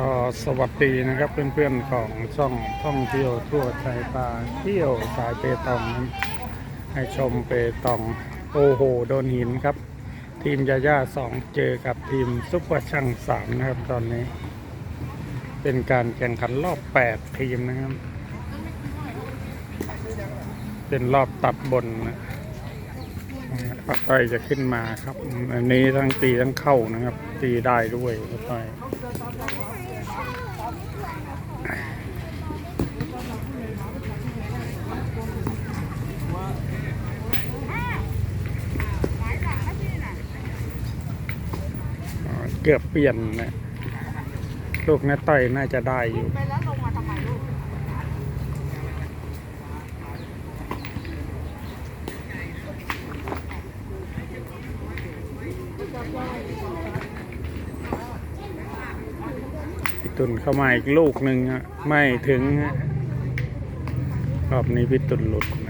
ก็สวัสดีนะครับเพื่อนๆของช่องท่องเที่ยวทั่วไทยปาเที่ยวสายเปตองให้ชมเปตองโอ้โหโดนหินครับ ทีมยาย่าสองเจอกับทีมซุปเปอร์ช่างสามนะครับตอนนี้ เป็นการแข่งขันรอบ8ทีมนะครับ เป็นรอบตัดบนนะป้าต้อยจะขึ้นมาครับ อันนี้ทั้งตีทั้งเข้านะครับ ตีได้ด้วยป้าต้อย เกือบเปลี่ยนนะลูกน้าต้อยน่าจะได้อยู่พี่ตุนเข้ามาอีกลูกหนึ่งฮะไม่ถึงฮะรอบนี้พี่ตุนหลุดนะ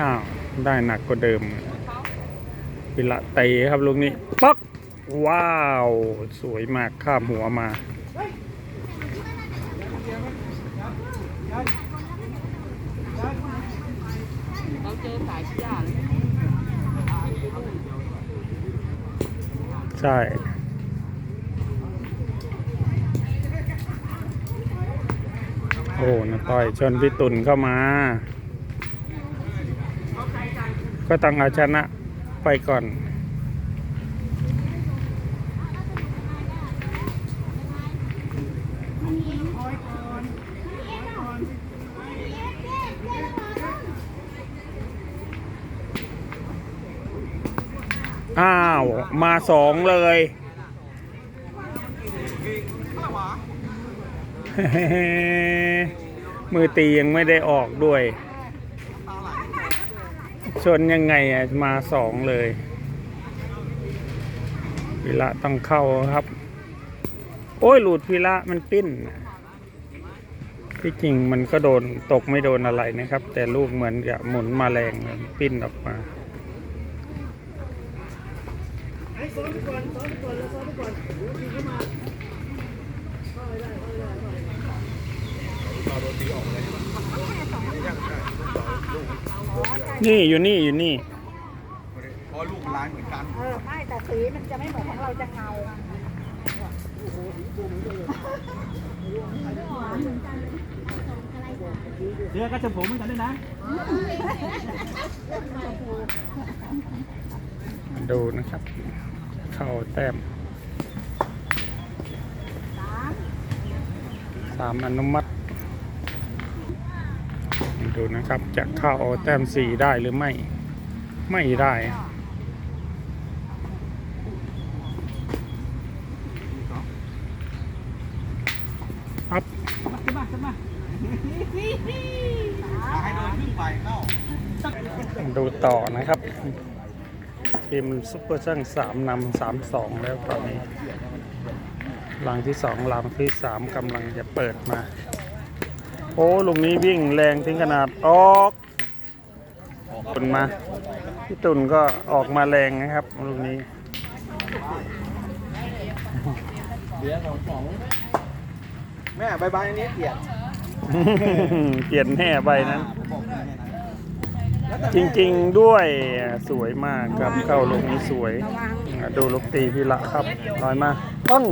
อ้าวได้หนักกว่าเดิมพิละเตะครับลูกนี้ป๊อกว้าว สวยมากข้ามหัวมาเราเจอสายชี้ยาเลยใช่โอ้นะต่อยชนพี่ตุนเข้ามา ก็ต้องเอาชนะไปก่อน อ้าว มาสองเลยมือตียังไม่ได้ออกด้วย ชนยังไงอะมาสองเลย พิระต้องเข้าครับ โอ้ยหลุดพิระมันปิ้น ที่จริงมันก็โดนตกไม่โดนอะไรนะครับ แต่ลูกเหมือนกับหมุนมาแรงมันปิ้ นออกมานี่อยู่นี่อยู่นี่ เพราะลูกมันร้ายเหมือนกัน เออไม่แต่สีมันจะไม่เหมือนของเราจะเงาเสื้อก็จะผมเหมือนกันด้วยนะ ดูนะครับ เข้าแต้มสามอนุมัติ ดูนะครับจะเข้าแต้มสี่ได้หรือไม่ ไม่ได้ ครับดูต่อนะครับ ทีมซุปเปอร์ช่างสามนำสามสองแล้วตอนนี้ลังที่สองลังที่สามกำลังจะเปิดมา โอ้ลุงนี้วิ่งแรงถึงขนาดออกตุนมาพี่ตุนก็ออกมาแรงนะครับลุงนี้เบียร์สองสองแม่ใบใบอันนี้เกลียดเปลี่ยนแน่ใบนั้นผมบอกแค่นั้นแล้วแต่จริงๆด้วยสวยมากครับเข้าลูกนี้สวยอะดูลูกตีพี่ละครับน้อยมากต้น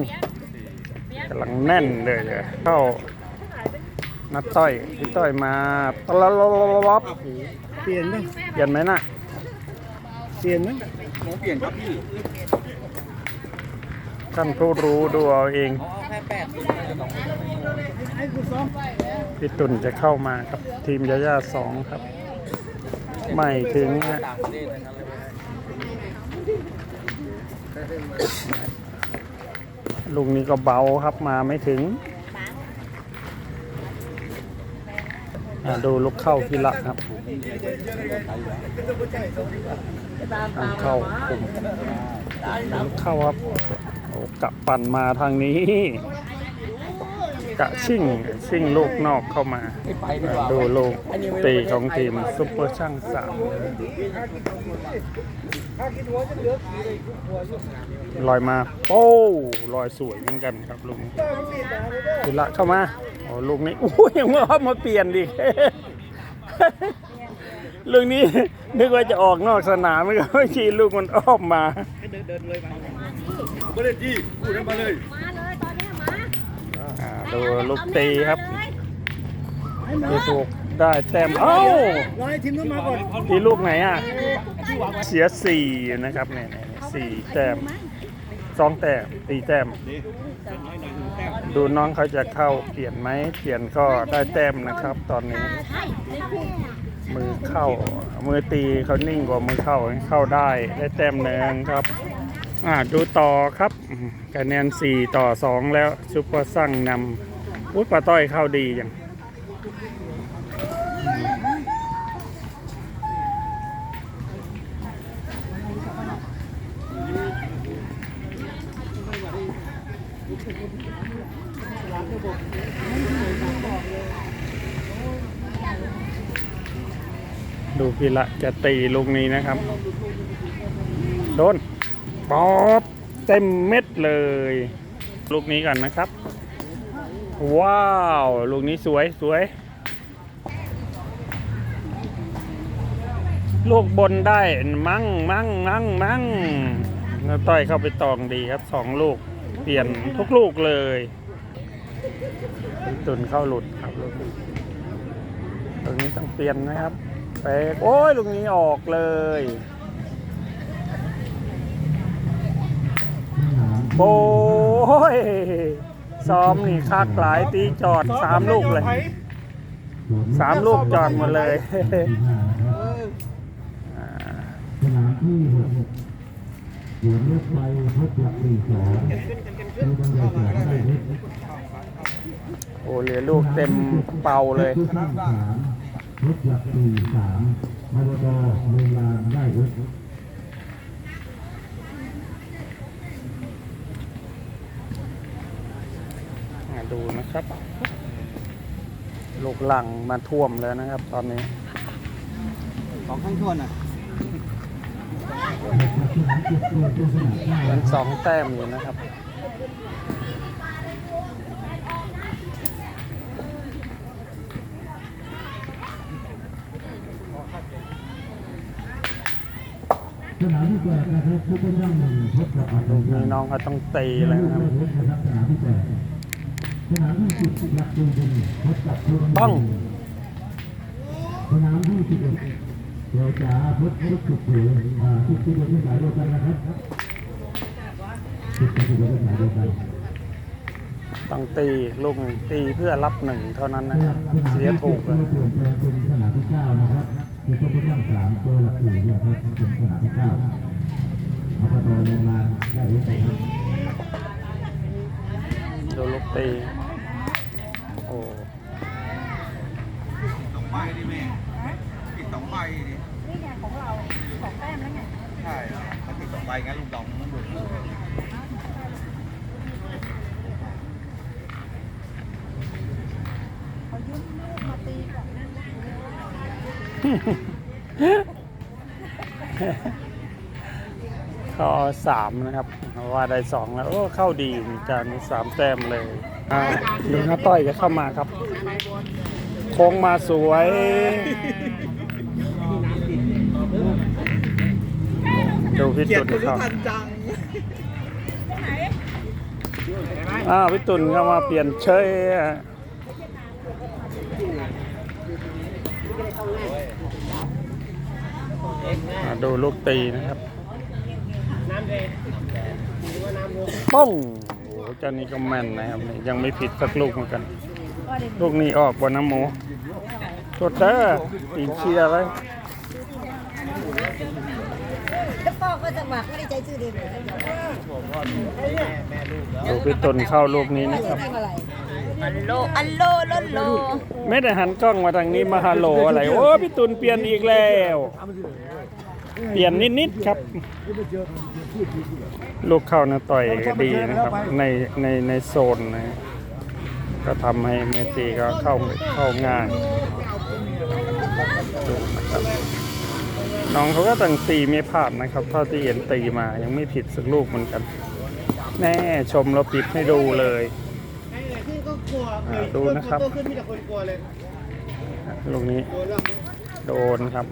กำลังแน่นเลยเลยเข้า นัดต้อยพี่ต้อยมาตลลลบเปลี่ยนไหมเปลี่ยนไหมน่ะเปลี่ยนไหมผมเปลี่ยนครับพี่ท่านผู้รู้ดูเอาเองพี่ตุ่นจะเข้ามาครับ ทีมยาย่าสองครับ ไม่ถึงฮะต่างประเทศนะลุงนี้ก็เบาครับมาไม่ถึงอะ ดูลูกเข้าพี่ละครับทางเข้ากลุ่มลูกเข้าครับโอ้กลับปั่นมาทางนี้ กะชิ่งชิ่งลูกนอกเข้ามา ดูลูกตีของทีมซุปเปอร์ช่างสามลอยมาโป้ลอยสวยเหมือนกันครับลุงทีละเข้ามา ลูกนี้อู้ยังว่ามาเปลี่ยนดิลูกนี้นึกว่าจะออกนอกสนามไม่ก็ไม่ชีลูกมันอ้อมมาไม่ได้จี้พูดมาเลยมาเลยตอนนี้มาอ่าดูลูกตีครับที่ถูกได้แต้มเอ้าน้ทีมต้องมาก่อนทีลูกไหนอะเสียสี่นะครับเนี่ยสี่แต้มสองแต้มตีแต้ม ดูน้องเขาจะเข้าเปลี่ยนไหมเปลี่ยนก็ได้แต้มนะครับ ตอนนี้ มือเข้ามือตีเขานิ่งกว่ามือเข้าเข้าได้ได้แต้มเนืองครับอ่าดูต่อครับคะแนน 4 ต่อ 2 แล้วซุปเปอร์สั่งนำอุ้ยปลาต้อยเข้าดีอย่าง ดูพี่ละจะตีลูกนี้นะครับ โดนป๊อปเต็มเม็ดเลย ลูกนี้ก่อนนะครับ ว้าว ลูกนี้สวยสวยลูกบนได้มั่งมั่งมั่งมั่งแล้วต้อยเข้าไปตองดีครับสองลูก เปลี่ยนทุกลูกเลยตุนเข้าหลุดครับลูกนี้ลูกนี้ต้องเปลี่ยนนะครับ ไปโอ้ยลูกนี้ออกเลยโอ้ยซ้อมนี่คักหลายตีจอดสามลูกเลยสามลูกจอดหมดเลยสนามที่หกสวนรถไฟพบหลักสี่สองคือบันไดสามได้โอ้เหลือลูกเต็มเป่าเลย ทุกสามพบหลักสี่สามมรดเมืองลานได้เล็กอ่าดูนะครับ ลูกหลังมาท่วมแล้วนะครับ ตอนนี้ของข้างทวนอะเป็นสองแต้มอยู่นะครับ สนามที่แปดนะครับทุกคนย่างหนึ่งพบกับอัต ลูก รา นี้น้องเขาต้องตีเลยนะครับ นะครับสนามที่แปดสนา มที่สิบหลักน้องต้องสนามที่สิบเอ็ดเราจะพบพบจุดเสืออ่าทุกที่เราที่สายเดียวกันนะครับทุกที่ราที่สายเดียวกันต้องตีลูกหนึ่งตีเพื่อรับหนึ่งเท่านั้นนะครับ เสียถูกเลยสนามที่เก้านะครับ มีตัวผู้ย่างสามตัวหลักสี่เนี่ยครับเป็นสนามที่เก้าเอาประตูลงมาได้รู้ไปครับโดนลูกตี โอ้ สองใบดิแม่ติดสองใบดิ นี่ไงของเราสองแต้มแล้วไง ใช่ถ้าติดสองใบงั้นลูกดองมันบุก เขายืมลูกมาตีก่อนนะ ข้อสามนะครับเพราะว่าได้สองแล้วโอ้เข้าดีเหมือนกันสามแต้มเลยอ่าดูน้าต้อยจะเข้ามาครับ โค้งมาสวยดูพี่เกียตุดนคุณรู้เข้าทันจังอ้าวพี่ตุนเข้ามาเปลี่ยนเชยอะอ่า ดูลูกตีนะครับป้องโอ้โหเจ้านี่ก็แม่นนะครับนี่ยังไม่ผิดสักลูกเหมือนกัน ลูกนี้ออกบนน้ำหมูกดเด้อตีนเชียร์ไว้พ่อก็จะหมักไม่ได้ใจชื่อเดียวเลยดูพี่ตุนเข้าลูกนี้นะครับทำ อัลโลอัลโลโลโลไม่ได้หันกล้องมาทางนี้มาฮัลโหลอะไร โอ้ พี่ตุนเปลี่ยนอีกแล้ว เปลี่ยนนิดๆครับ ลูกเข้านะต่อยดีนะครับ ในในในโซนนะก็ทำให้เมตีก็เข้าเข้างายดูนะครับน้องเขาก็ตั้งตีไม่พลาดนะครับเท่าที่เห็นตีมายังไม่ผิดสักลูกเหมือนกัน แน่ชมเราปิดให้ดูเลย ลัวอ่าดูนะครับ ตัวขึ้นมีแต่คนกลัวเลยลูกนี้โดนแล้วโดนครับ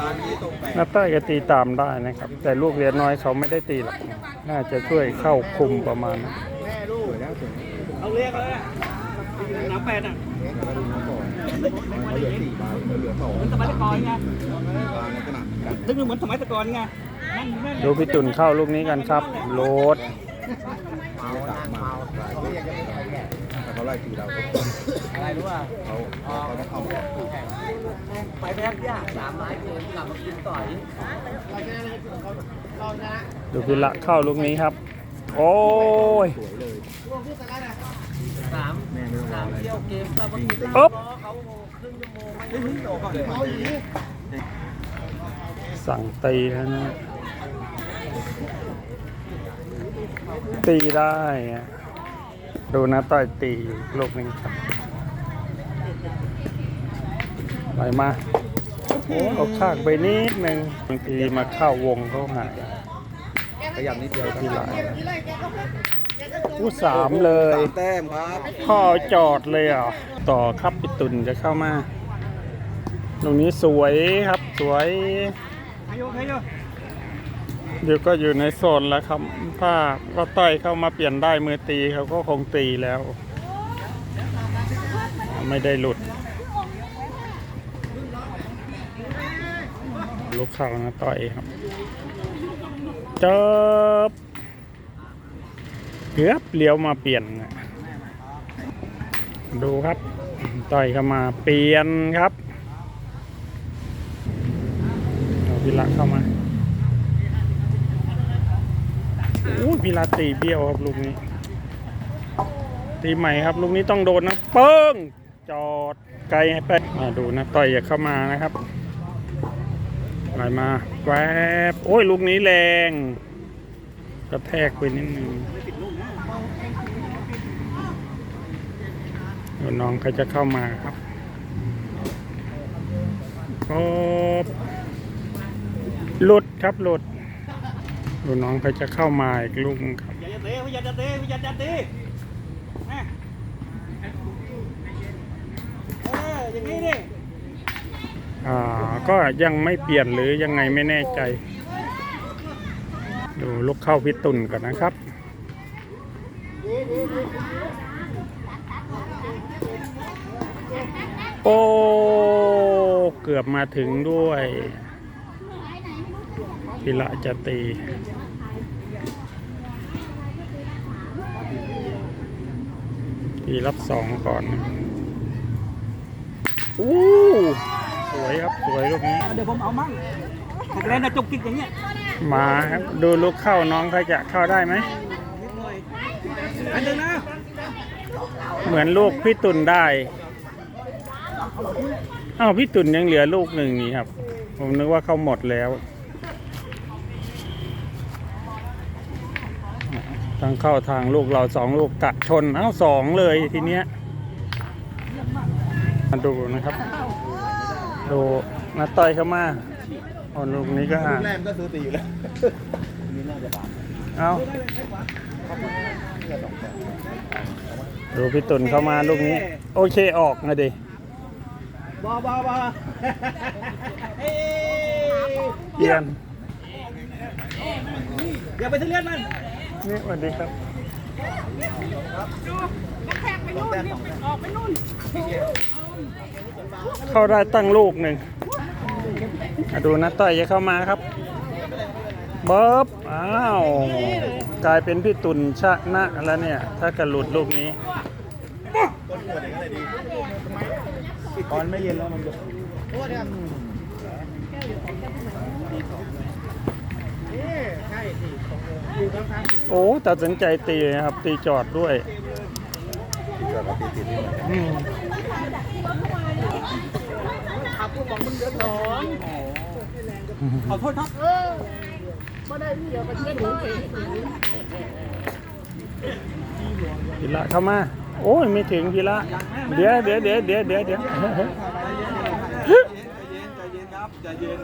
ร้านนี้ตรงไปนัตเต้ยก็ตีตามได้นะครับ แต่ลูกเรียนน้อยเขาไม่ได้ตีหรอกน่าจะช่วยเข้าคุมประมาณนั้นแม่ลูกแล้วถึงเอาเรียกเลยอะหนังแปดอะเขาเหลือสี่บาทเหลือสองเหมือนสมัยแตะกอนไงบาทในขนาดกันนึกเหมือนสมัยแตะกอนไงนั่นแม่งดูพี่ตุ่นเข้าลูกนี้กันครับ โลด ไม่สาเขาไล่ตีเราอะไรรู้ป่ะเขาเขาต้องเข้ามาไปแพ้ยากสามไม้เกินกลับมากินต่อยดูพิละเข้าลูกนี้ครับ โอ้ยสามสามเที่ยวเกมกลับมากินอ๊บเขาครึ่งชั่วโมงไม่ถึงโตก่อนเลยสั่งตีแล้วนะตีได้อะ ดูนะต่อยตีลูกนี้ครับไหลมาเอาข้างไปนิดนึงบางทีมาเข้าวงเขาหายขยับนิดเดียวทีหลังผู้สามเลยสามแต้มครับพ่อจอดเลยเหรอะต่อครับปิตุนจะเข้ามา ตรงนี้สวยครับสวย ใครโยใครโยเดียวก็อยู่ในโซนแล้วครับ ถ้าว่าต้อยเข้ามาเปลี่ยนได้มือตีเขาก็คงตีแล้ว ไม่ได้หลุด ลูกเข่านะต่อยครับเจบเกือบเลี้ยวมาเปลี่ยนนะดูครับ ต่อยเข้ามาเปลี่ยนครับเอาพิละเข้ามาโอ้ย พิละตีเบี้ยวครับลูกนี้ ตีใหม่ครับลูกนี้ต้องโดนนะเปิ้งจอดไกลให้ไปมาดูนะต่อยอย่าเข้ามานะครับไหลมาแวบโอ้ยลูกนี้แรงกระแทกไปนิดนึงเดี๋ยวน้องเขาจะเข้ามาครับก็หลุดครับหลุด ดี๋ยวน้องเขาจะเข้ามาอีกลูกนึงครับอย่าจะเตะอย่าจะเตะอย่าจะเตะแม่เอออย่างนี้ดิอ่าก็ยังไม่เปลี่ยนหรือยังไงไม่แน่ใจ ดูลูกเข้าพิตุนก่อนนะครับโอ้เกือบมาถึงด้วยพิละจะตี ตีรับสองก่อนอู้สวยครับสวยลูกนี้ เดี๋ยวผมเอามั่งแต่แรงนะจุกจิกอย่างเงี้ย มาครับดูลูกเข้าน้องเขาจะเข้าได้ไหมนิดหน่อยอันหนึ่งนะ เหมือนลูกพี่ตุนได้ อ้าวพี่ตุนยังเหลือลูกหนึ่งนี่ครับ ผมนึกว่าเขาหมดแล้ว ทางเข้าทางลูกเราสองลูกกะชนเอ้าสองเลยทีเนี้ยมาดูนะครับดูนัดต่อยเข้ามาโอ้ลูกนี้ก็ห่างแรกก็ซื้อตีอยู่แล้วเอาดูพี่ตุนเข้ามาลูกนี้ โอเคออกนะดิบอบอบอเอ้ยเยียนอย่าไปทะเลียนมัน นี่สวัสดีครับเข้าได้ตั้งลูกหนึ่งอะดูนะต่อยจะเข้ามาครับเบิบอ้าว กลายเป็นพี่ตุนชนะแล้วเนี่ย ถ้ากระหลุดลูกนี้ตอนไม่เย็นแล้วมันจะ โอ้ตัดสินใจตีนะครับ ตีจอดด้วยจอดเราตีตีนี่อืมขับกูบอกมึงเดือดร้อนขอโทษครับพีละเข้ามา โอ้ยไม่ถึงพีละเดี๋ยวเดี๋ยวเดี๋ยวเดี๋ยวเดี๋ยวเดี๋ยวใจเย็นใจเย็นใจเย็นครับใจเย็น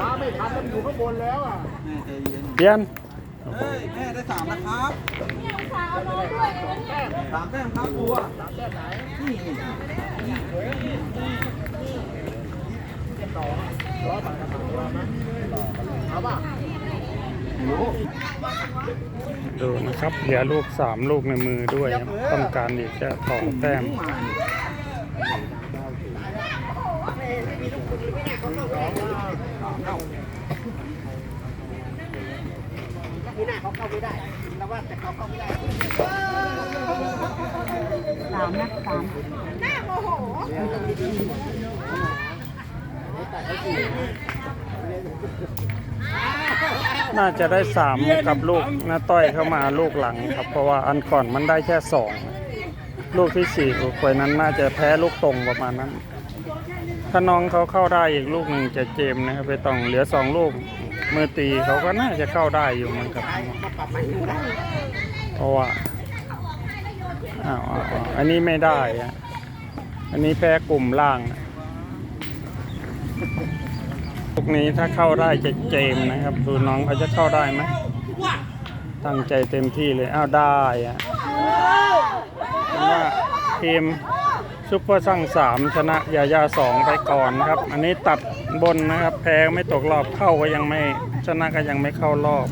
ว้าไม่ทันมันอยู่ข้างบนแล้วอะแม่ใจเย็นเปลี่ยน เฮ้ยแม่ได้สามนะครับสามแต้มครับครูอะดูนะครับเหลือลูกสามลูกในมือด้วยต้องการอีกแค่สองแต้ม นี่หน้าเขาเข้าไม่ได้แต่ว่าแต่เขาเข้าไม่ได้สามนะสามน่าจะได้สามกับลูกน้าต้อยเข้ามาลูกหลังครับ เพราะว่าอันก่อนมันได้แค่สองลูกที่สี่ลูกควยนั้นน่าจะแพ้ลูกตรงประมาณนั้น ถ้าน้องเขาเข้าได้อีกลูกหนึ่งจะเจมนะครับไปต้องเหลือสองลูก มือตีเขาก็น่าจะเข้าได้อยู่เหมือนกับมาปรับเพราะว่าอ้าวอันนี้ไม่ได้อะอันนี้แพ้กลุ่มล่างอะลูกนี้ถ้าเข้าได้จะเจมนะครับ ดูน้องเขาจะเข้าได้ไหมตั้งใจเต็มที่เลยอ้าวได้อะเป็นว่าทีมซุปเปอร์สร้างสามชนะยายาสองไปก่อนนะครับ อันนี้ตัด บนนะครับ แพ้ไม่ตกรอบเข้าก็ยังไม่ชนะก็ยังไม่เข้ารอบ